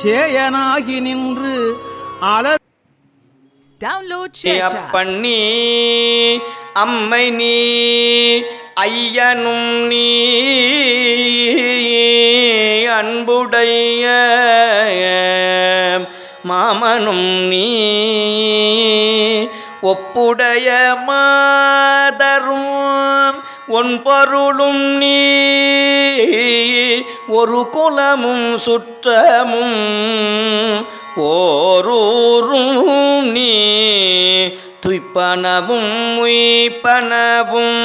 சேயனாகி நின்று ShareChat. அப்பன் நீ அம்மை நீ ஐயனும் நீ அன்புடைய மாமனும் நீ ஒப்புடைய மாதரும் ஒன் பொருளும் நீ ஒரு குலமும் சுற்றமும் ஓரூரும் நீ துய்ப்பனவும் உய்ப்பனவும்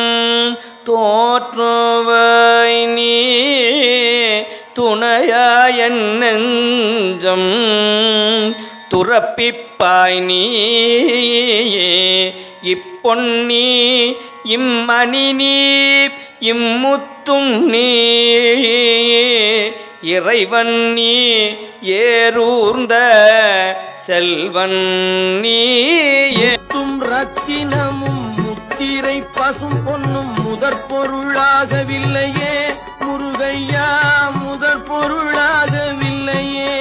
தோற்றுவாய் நீ துணையாய நெஞ்சம் துறப்பிப்பாய் நீ இப்பொன்னி இம்மணி நீ இம்முத்தும் நீ இறைவன் நீ ஏரூர்ந்த செல்வன் நீ. முத்தும் ரத்தினமும் முத்திரை பசும் பொன்னும் முதற் பொருளாகவில்லையே. முருகையா முதற் பொருளாகவில்லையே.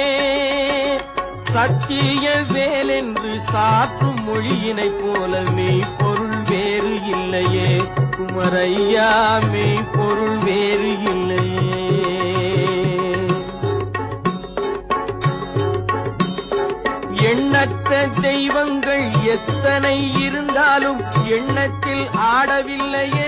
சத்திய வேலென்று சாற்றும் மொழியினை போல மெய்ப்பொருள் பொருள் இல்லையே. குமரையா மெய்ப்பொருள் வேறு இல்லையே. எண்ணற்ற தெய்வங்கள் எத்தனை இருந்தாலும் எண்ணத்தில் ஆடவில்லையே.